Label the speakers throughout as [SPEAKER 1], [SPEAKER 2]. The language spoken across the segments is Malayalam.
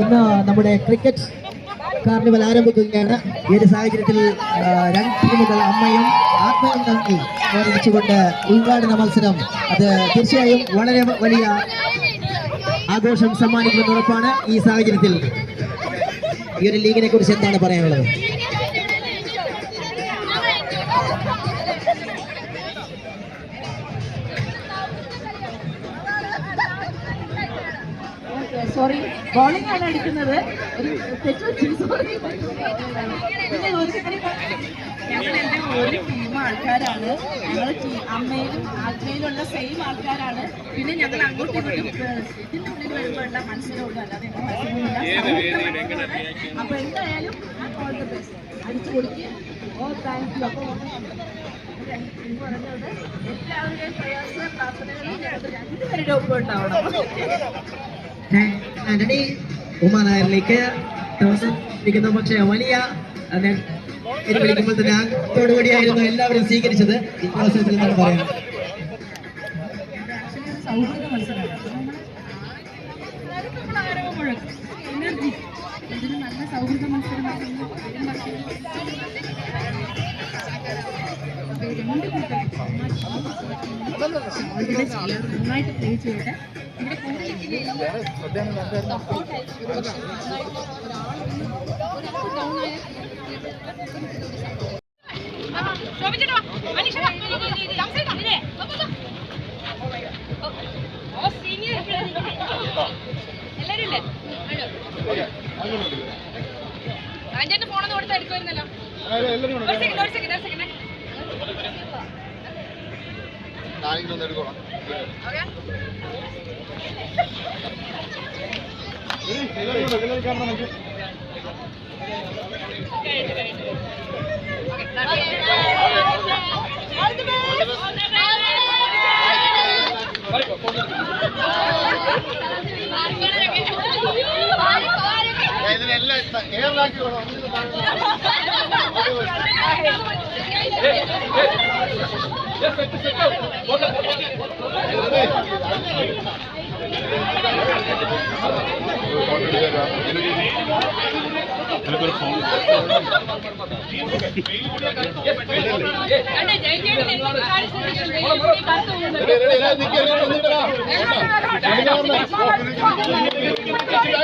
[SPEAKER 1] ഇന്ന് നമ്മുടെ ക്രിക്കറ്റ് കാർണിവൽ ആരംഭിക്കുകയാണ്. ഈ ഒരു സാഹചര്യത്തിൽ രണ്ട് ടീമുകൾ അമ്മയും ആത്മയും തമ്മിൽ ഓർമ്മിച്ചുകൊണ്ട് ഉദ്ഘാടന മത്സരം. അത് തീർച്ചയായും വളരെ വലിയ ആഘോഷം സമ്മാനിക്കുമെന്ന് ഉറപ്പാണ് ഈ സാഹചര്യത്തിൽ. ഈ ഒരു ലീഗിനെ കുറിച്ച് എന്താണ് പറയാനുള്ളത്?
[SPEAKER 2] സോറി ബോളിംഗ് ആണ് അടിക്കുന്നത് ഒരു സോറി പിന്നെ ഒരു ടീം ആൾക്കാരാണ്. ഞങ്ങൾ അമ്മയിലും ആത്മയിലുള്ള സെയിം ആൾക്കാരാണ്. പിന്നെ ഞങ്ങൾ അങ്ങോട്ടും ഇങ്ങോട്ടും ഏഹ്, ഇതിന്റെ ഉള്ളിൽ വരുമ്പോഴുള്ള മനസ്സിലുള്ളൂ അല്ലാതെ എന്റെ മനസ്സിലൊന്നുമില്ല അപ്പൊ എന്തായാലും ഓൾ ദി ബെസ്റ്റ് അടിച്ചു കൊടുക്കുക ഓ താങ്ക് യു അപ്പോൾ എല്ലാവരുടെയും പ്രയാസ പ്രാർത്ഥനകളും രണ്ടുപേരുടെ ഒപ്പം ഉണ്ടാവണം.
[SPEAKER 1] ആന്റണി ഉമാ നായരിലേക്ക് ടോസ് ഇരിക്കുന്ന പക്ഷേ വലിയ ഇത് വിളിക്കുമ്പോൾ തന്നെ ആഗ്രഹത്തോടുകൂടിയായിരുന്നു എല്ലാവരും സ്വീകരിച്ചത്. ഈ അവസരത്തിൽ എന്താണ്
[SPEAKER 2] എനർജി. ഇതിന് നല്ല സൗഹൃദ മത്സരമാണ്. രണ്ട് പ്ലേ ചെയ്യട്ടെ ഓ സീനിയർ
[SPEAKER 3] എല്ലാരും അഞ്ചെന്റെ ഫോണൊന്നും കൊടുത്ത് എടുക്കുമായിരുന്നല്ലോ ഒരു സെക്കൻഡ് ഒരു സെക്കൻഡ് ഒരു സെക്കൻഡ് ഓക്കെ അതെ
[SPEAKER 4] ¡Ay, ay, ay! ¡Ay.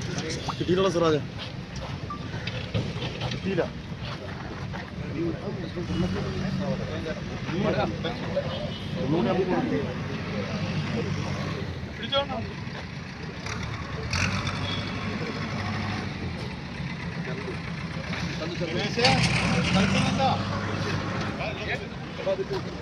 [SPEAKER 4] Siraj, Siraj.
[SPEAKER 5] കിട്ടിയില്ല സിറാജ് കിട്ടിയില്ല
[SPEAKER 4] Charlie, President.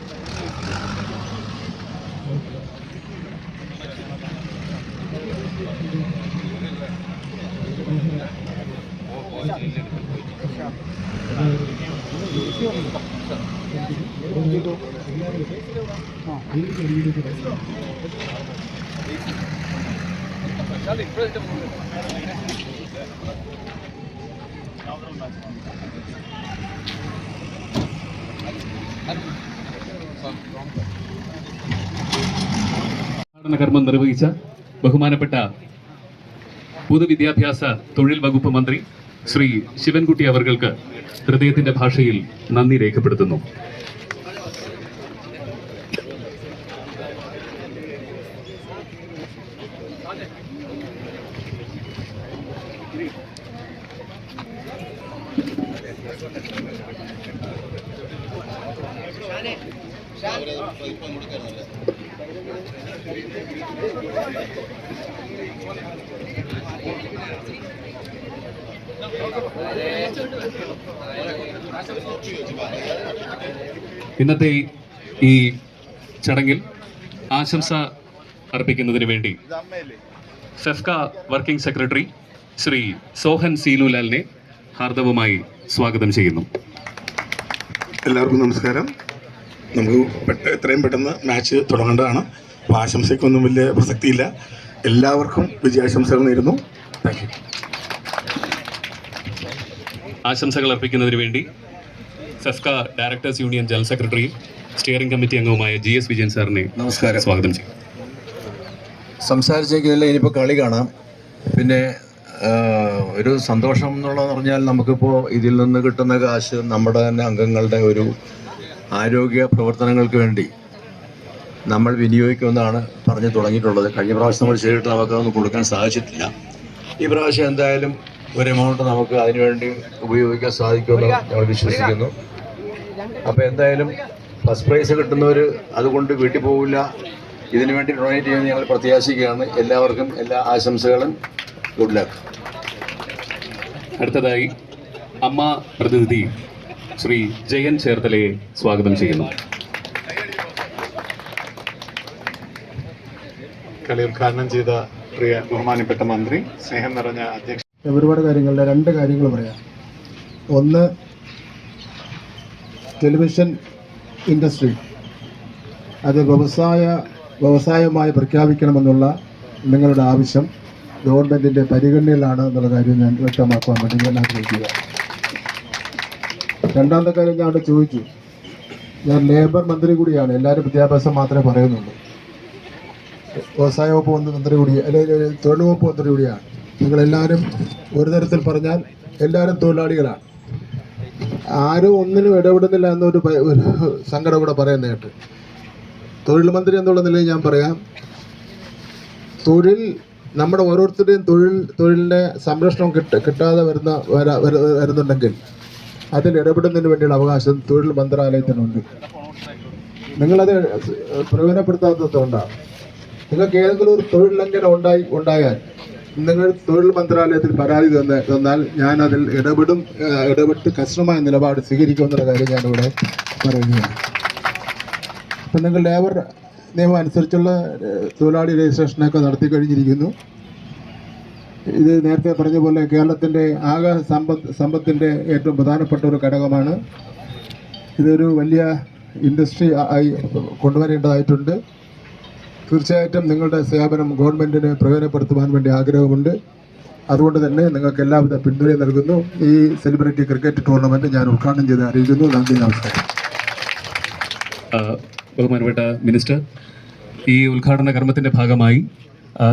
[SPEAKER 6] ഉദ്ഘാടന കർമ്മം നിർവഹിച്ച ബഹുമാനപ്പെട്ട പൊതുവിദ്യാഭ്യാസ തൊഴിൽ വകുപ്പ് മന്ത്രി ശ്രീ ശിവൻകുട്ടി അവർക്ക് ഹൃദയത്തിന്റെ ഭാഷയിൽ നന്ദി രേഖപ്പെടുത്തുന്നു. ഇന്നത്തെ ഈ ചടങ്ങിൽ ആശംസ അർപ്പിക്കുന്നതിന് വേണ്ടി ഫെഫ്ക വർക്കിംഗ് സെക്രട്ടറി ശ്രീ സോഹൻ സീനുലാലിനെ ഹാർദവമായി സ്വാഗതം ചെയ്യുന്നു.
[SPEAKER 5] എല്ലാവർക്കും നമസ്കാരം. നമുക്ക് എത്രയും പെട്ടെന്ന് മാച്ച് തുടങ്ങേണ്ടതാണ്. അപ്പോൾ ആശംസയ്ക്കൊന്നും വലിയ പ്രസക്തിയില്ല. എല്ലാവർക്കും വിജയാശംസകൾ നേരുന്നു. താങ്ക് യു
[SPEAKER 6] ആശംസകൾ അർപ്പിക്കുന്നതിന് വേണ്ടി സെഫ്ക ഡയറക്ടേഴ്സ് യൂണിയൻ ജനറൽ സെക്രട്ടറിയും സ്റ്റിയറിംഗ് കമ്മിറ്റി അംഗവുമായ ജി എസ് വിജയൻ സാറിനെ
[SPEAKER 7] നമസ്കാരം.
[SPEAKER 6] സ്വാഗതം ചെയ്യും.
[SPEAKER 7] സംസാരിച്ചെങ്കിലല്ല ഇനിയിപ്പോൾ കളി കാണാം. പിന്നെ ഒരു സന്തോഷം എന്നുള്ളതെന്ന് പറഞ്ഞാൽ നമുക്കിപ്പോൾ ഇതിൽ നിന്ന് കിട്ടുന്ന കാശ് നമ്മുടെ തന്നെ അംഗങ്ങളുടെ ഒരു ആരോഗ്യ പ്രവർത്തനങ്ങൾക്ക് വേണ്ടി നമ്മൾ വിനിയോഗിക്കുമെന്നാണ് പറഞ്ഞു തുടങ്ങിയിട്ടുള്ളത്. കഴിഞ്ഞ പ്രാവശ്യം നമ്മൾ ചെയ്തിട്ട് നമുക്ക് അതൊന്നും കൊടുക്കാൻ സാധിച്ചിട്ടില്ല. ഈ പ്രാവശ്യം എന്തായാലും ഒരു എമൗണ്ട് നമുക്ക് അതിനുവേണ്ടി ഉപയോഗിക്കാൻ സാധിക്കുമെന്ന് ഞങ്ങൾ വിശ്വസിക്കുന്നു. അപ്പോൾ എന്തായാലും ഫസ്റ്റ് പ്രൈസ് കിട്ടുന്നവർ അതുകൊണ്ട് വീട്ടിൽ പോകില്ല ഇതിനു വേണ്ടി ഡൊണേറ്റ് ചെയ്യുമെന്ന് ഞങ്ങൾ പ്രത്യാശിക്കുകയാണ്. എല്ലാവർക്കും എല്ലാ ആശംസകളും. ഗുഡ് ലക്ക്
[SPEAKER 6] അടുത്തതായി അമ്മ പ്രതിനിധി ശ്രീ ജയൻ ചേർത്തലയെ സ്വാഗതം ചെയ്യുന്നു.
[SPEAKER 8] കളി ഉദ്ഘാടനം ചെയ്ത പ്രിയ ബഹുമാനപ്പെട്ട മന്ത്രി സ്നേഹം നിറഞ്ഞ അധ്യക്ഷ
[SPEAKER 9] ഒരുപാട് കാര്യങ്ങളുടെ രണ്ട് കാര്യങ്ങൾ പറയാം. ഒന്ന് ടെലിവിഷൻ ഇൻഡസ്ട്രി. അത് വ്യവസായ വ്യവസായമായി പ്രഖ്യാപിക്കണമെന്നുള്ള നിങ്ങളുടെ ആവശ്യം. ഗവൺമെന്റിന്റെ പരിഗണനയിലാണ് എന്നുള്ള കാര്യം ഞാൻ വ്യക്തമാക്കുവാൻ വേണ്ടി ഞാൻ ആഗ്രഹിക്കുക. രണ്ടാമത്തെ കാര്യം ഞാൻ അവിടെ ചോദിച്ചു. ഞാൻ ലേബർ മന്ത്രി കൂടിയാണ്. എല്ലാവരും വിദ്യാഭ്യാസം മാത്രമേ പറയുന്നുള്ളൂ. വ്യവസായ വകുപ്പ് മന്ത്രി കൂടി അല്ലെങ്കിൽ തൊഴിൽ വകുപ്പ് മന്ത്രി കൂടിയാണ്. നിങ്ങളെല്ലാവരും ഒരു തരത്തിൽ പറഞ്ഞാൽ എല്ലാവരും തൊഴിലാളികളാണ്. ആരും ഒന്നിനും ഇടപെടുന്നില്ല എന്നൊരു സങ്കടം ഇവിടെ പറയുന്നതായിട്ട് തൊഴിൽ മന്ത്രി എന്നുള്ള നിലയിൽ ഞാൻ പറയാം തൊഴിൽ നമ്മുടെ ഓരോരുത്തരുടെയും തൊഴിൽ തൊഴിലിന്റെ സംരക്ഷണം കിട്ട കിട്ടാതെ വരുന്ന വരാ വരു- വരുന്നുണ്ടെങ്കിൽ അതിൽ ഇടപെടുന്നതിന് വേണ്ടിയുള്ള അവകാശം തൊഴിൽ മന്ത്രാലയത്തിനുണ്ട്. നിങ്ങളത് പ്രയോജനപ്പെടുത്താത്തതുകൊണ്ടാണ് നിങ്ങൾക്ക് ഏതെങ്കിലും ഒരു തൊഴിൽ ലംഘനം ഉണ്ടായി ഉണ്ടായാൽ നിങ്ങൾ തൊഴിൽ മന്ത്രാലയത്തിൽ പരാതി തന്ന തന്നാൽ ഞാൻ അതിൽ ഇടപെടും ഇടപെട്ട് കർശനമായ നിലപാട് സ്വീകരിക്കുമെന്നുള്ള കാര്യം ഞാനിവിടെ പറയുകയാണ്. അപ്പം നിങ്ങൾ ലേബർ നിയമം അനുസരിച്ചുള്ള തൊഴിലാളി രജിസ്ട്രേഷനൊക്കെ നടത്തി കഴിഞ്ഞിരിക്കുന്നു. ഇത് നേരത്തെ പറഞ്ഞ പോലെ കേരളത്തിന്റെ ആകെ സമ്പത്ത് സമ്പത്തിന്റെ ഏറ്റവും പ്രധാനപ്പെട്ട ഒരു ഘടകമാണ്. ഇതൊരു വലിയ ഇൻഡസ്ട്രി ആയി കൊണ്ടുവരേണ്ടതായിട്ടുണ്ട്. തീർച്ചയായിട്ടും നിങ്ങളുടെ സേവനം ഗവൺമെന്റിന് പ്രയോജനപ്പെടുത്തുവാൻ വേണ്ടി ആഗ്രഹമുണ്ട്. അതുകൊണ്ട് തന്നെ നിങ്ങൾക്ക് എല്ലാവിധ പിന്തുണയും നൽകുന്നു. ഈ സെലിബ്രിറ്റി ക്രിക്കറ്റ് ടൂർണമെന്റ് ഞാൻ ഉദ്ഘാടനം ചെയ്ത് അറിയിക്കുന്നു. നന്ദി നമസ്കാരം.
[SPEAKER 6] ബഹുമാനപ്പെട്ട മിനിസ്റ്റർ ഈ ഉദ്ഘാടന കർമ്മത്തിന്റെ ഭാഗമായി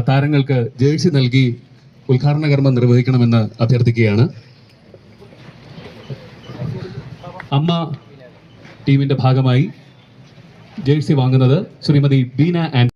[SPEAKER 6] താരങ്ങൾക്ക് ജേഴ്സി നൽകി ഉദ്ഘാടന കർമ്മം നിർവഹിക്കണമെന്ന് അഭ്യർത്ഥിക്കുകയാണ്. അമ്മ ടീമിന്റെ ഭാഗമായി ജേഴ്സി വാങ്ങുന്നത് ശ്രീമതി ബീന ആൻഡ്